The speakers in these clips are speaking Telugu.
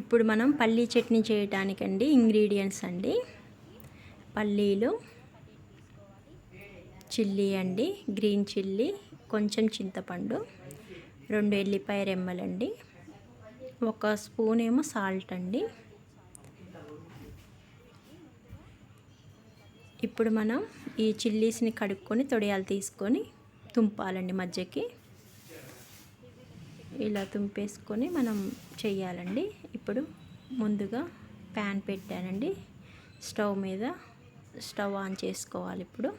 ఇప్పుడు మనం పల్లీ చట్నీ చేయటానికండి ఇంగ్రీడియంట్స్ అండి. పల్లీలు చిల్లీ అండి గ్రీన్ చిల్లీ కొంచెం చింతపండు రెండు ఎల్లిపాయ రెమ్మలండి ఒక స్పూన్ ఏమో సాల్ట్ అండి. ఇప్పుడు మనం ఈ చిల్లీస్ని కడుక్కొని తొడియాలు తీసుకొని తుంపాలండి మధ్యకి. ఇలా తుంపేసుకొని మనం చెయ్యాలండి. ఇప్పుడు ముందుగా ప్యాన్ పెట్టానండి. స్టవ్ మీద స్టవ్ ఆన్ చేసుకోవాలి ఇప్పుడు.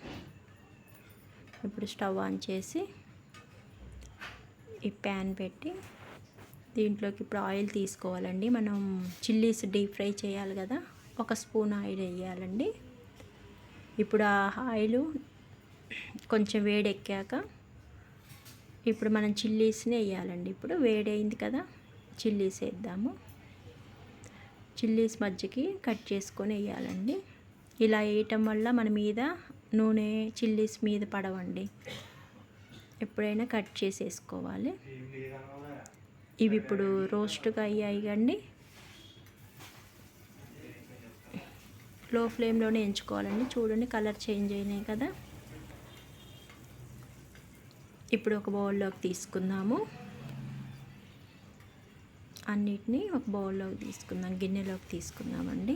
ఇప్పుడు స్టవ్ ఆన్ చేసి ఈ ప్యాన్ పెట్టి దీంట్లోకి ఇప్పుడు ఆయిల్ తీసుకోవాలండి. మనం చిల్లీస్ డీప్ ఫ్రై చేయాలి కదా ఒక స్పూన్ ఆయిల్ వేయాలండి. ఇప్పుడు ఆ ఆయిల్ కొంచెం వేడెక్కాక ఇప్పుడు మనం చిల్లీస్ని వేయాలండి. ఇప్పుడు వేడైంది కదా చిల్లీస్ వేద్దాము. చిల్లీస్ మధ్యకి కట్ చేసుకొని వేయాలండి. ఇలా వేయటం వల్ల మన మీద నూనె చిల్లీస్ మీద పడవండి. ఎప్పుడైనా కట్ చేసేసుకోవాలి. ఇవి ఇప్పుడు రోస్ట్గా అయ్యాయి కండి. లో ఫ్లేమ్లోనే ఎంచుకోవాలండి చూడండి కలర్ చేంజ్ అయినాయి కదా. ఇప్పుడు ఒక బౌల్లోకి తీసుకుందాము. అన్నిటినీ ఒక బౌల్లోకి తీసుకుందాం గిన్నెలోకి తీసుకుందామండి.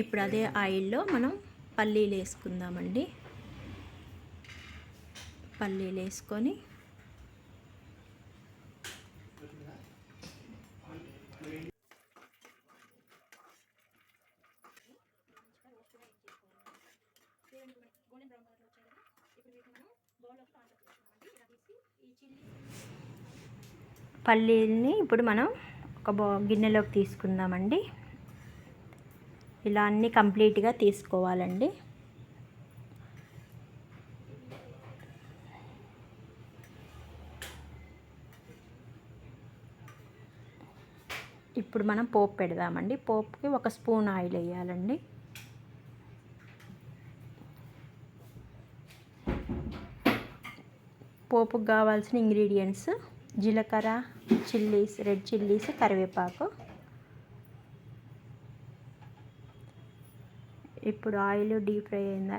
ఇప్పుడు అదే ఆయిల్లో మనం పల్లీలు వేసుకుందామండి. పల్లీలు వేసుకొని పల్లీల్ని ఇప్పుడు మనం ఒక బో గిన్నెలోకి తీసుకుందామండి. ఇలా అన్నీ కంప్లీట్గా తీసుకోవాలండి. ఇప్పుడు మనం పోపు పెడదామండి. పోపుకి ఒక స్పూన్ ఆయిల్ వేయాలండి. పోపుకు కావాల్సిన ఇంగ్రీడియంట్స్ జీలకర్ర చిల్లీస్ రెడ్ చిల్లీస్ కరివేపాకు. ఇప్పుడు ఆయిల్ డీప్ ఫ్రై అయిందా?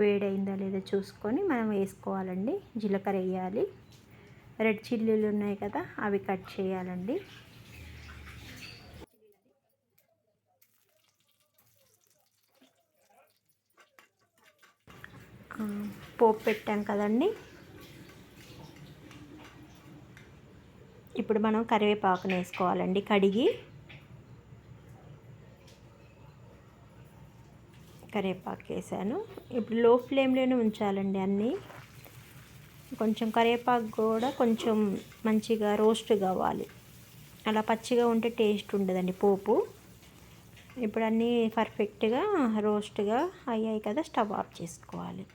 వేడైందా లేదా చూసుకొని మనం వేసుకోవాలండి. జీలకర్ర వేయాలి. రెడ్ చిల్లీలు ఉన్నాయి కదా అవి కట్ చేయాలండి. పోపు పెట్టాం కదండి. ఇప్పుడు మనం కరివేపాకును వేసుకోవాలండి కడిగి. కరివేపాకు వేసాను. ఇప్పుడు లో ఫ్లేమ్లోనే ఉంచాలండి అన్నీ. కొంచెం కరివేపాకు కూడా కొంచెం మంచిగా రోస్ట్ కావాలి. అలా పచ్చిగా ఉంటే టేస్ట్ ఉండదండి పోపు. ఇప్పుడు అన్నీ పర్ఫెక్ట్గా రోస్ట్గా అయ్యాయి కదా స్టవ్ ఆఫ్ చేసుకోవాలి.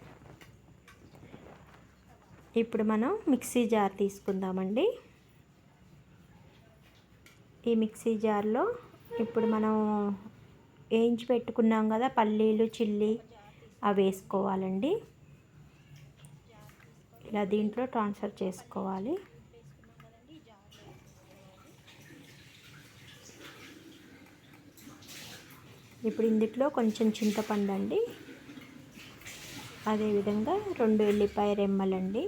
ఇప్పుడు మనం మిక్సీ జార్ తీసుకుందామండి. ఈ మిక్సీ జార్లో ఇప్పుడు మనం వేయించి పెట్టుకున్నాం కదా పల్లీలు చిల్లీ అవి వేసుకోవాలండి. ఇలా దీంట్లో ట్రాన్స్ఫర్ చేసుకోవాలి. ఇప్పుడు ఇందులో కొంచెం చింతపండు అండి. అదేవిధంగా రెండు ఎల్లిపాయ రెమ్మలండి.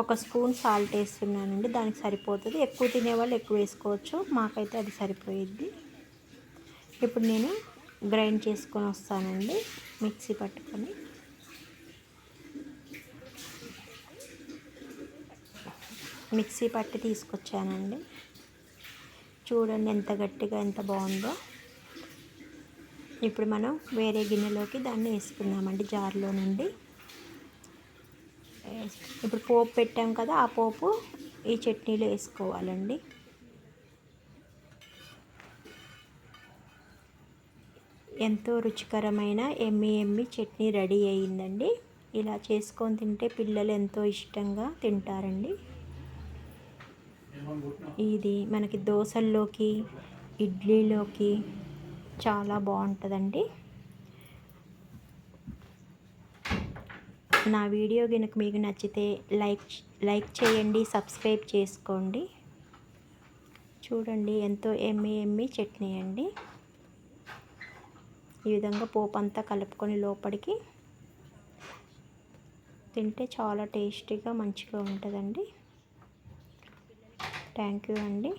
ఒక స్పూన్ సాల్ట్ వేస్తున్నానండి దానికి సరిపోతుంది. ఎక్కువ తినేవాళ్ళు ఎక్కువ వేసుకోవచ్చు మాకైతే అది సరిపోయిద్ది. ఇప్పుడు నేను గ్రైండ్ చేసుకొని వస్తానండి మిక్సీ పట్టుకొని. మిక్సీ పట్టి తీసుకొచ్చానండి. చూడండి ఎంత గట్టిగా ఎంత బాగుందో. ఇప్పుడు మనం వేరే గిన్నెలోకి దాన్ని వేసుకుందామండి జార్లో నుండి. ఇప్పుడు పోపు పెట్టాం కదా ఆ పోపు ఈ చట్నీలో వేసుకోవాలండి. ఎంతో రుచికరమైన ఎమ్మి ఎమ్మి చట్నీ రెడీ అయ్యిందండి. ఇలా చేసుకొని తింటే పిల్లలు ఎంతో ఇష్టంగా తింటారండి. ఇది మనకి దోశల్లోకి ఇడ్లీలోకి చాలా బాగుంటుందండి. నా వీడియో కనుక మీకు నచ్చితే లైక్ లైక్ చేయండి సబ్స్క్రైబ్ చేసుకోండి. చూడండి ఎంతో ఎమ్మి ఎమ్మి చట్నీ అండి. ఈ విధంగా పోపు అంతా కలుపుకొని లోపలికి తింటే చాలా టేస్టీగా మంచిగా ఉంటుందండి. థ్యాంక్ యూ అండి.